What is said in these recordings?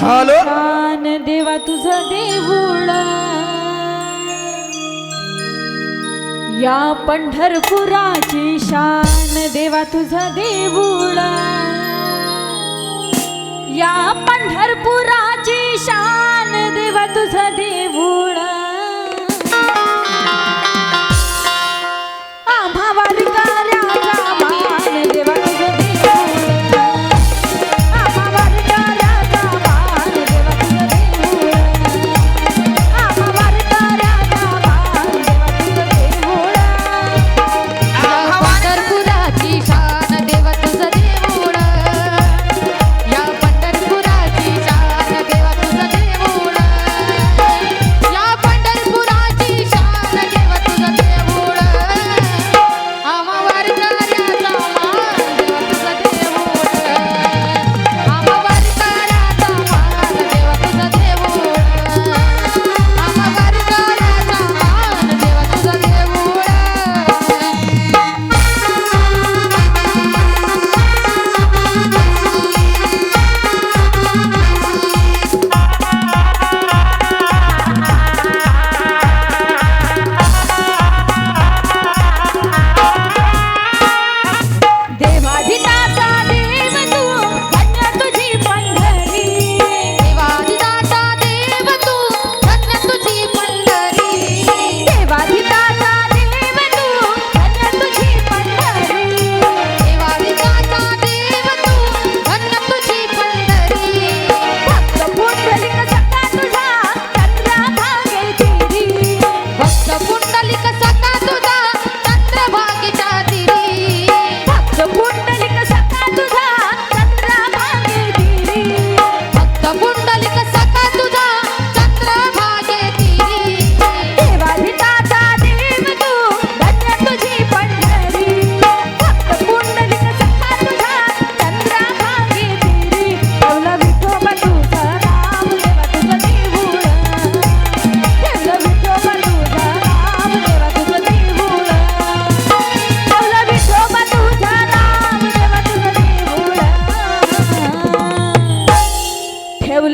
छान देवा तुझं देऊळ. या पंढरपुराची शान देवा तुझं देऊळ. या पंढरपुराची शान देवा तुझं देऊळ.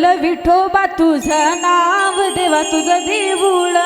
विठोबा तुझं नाव देवा तुझं देऊळ.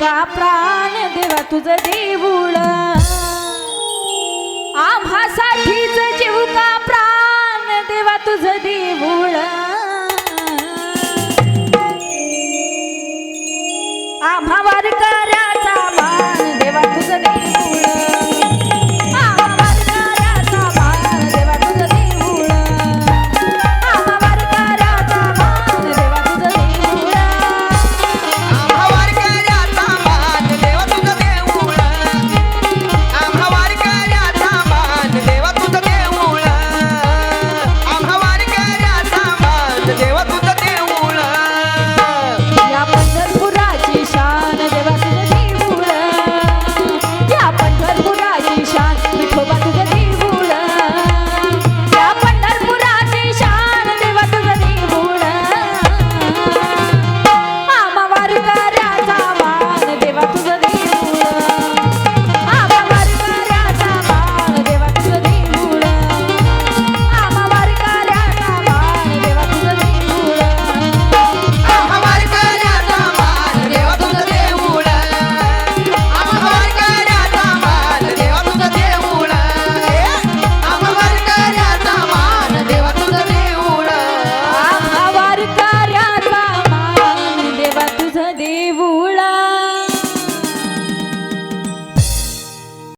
का प्राण देवा तुझं दे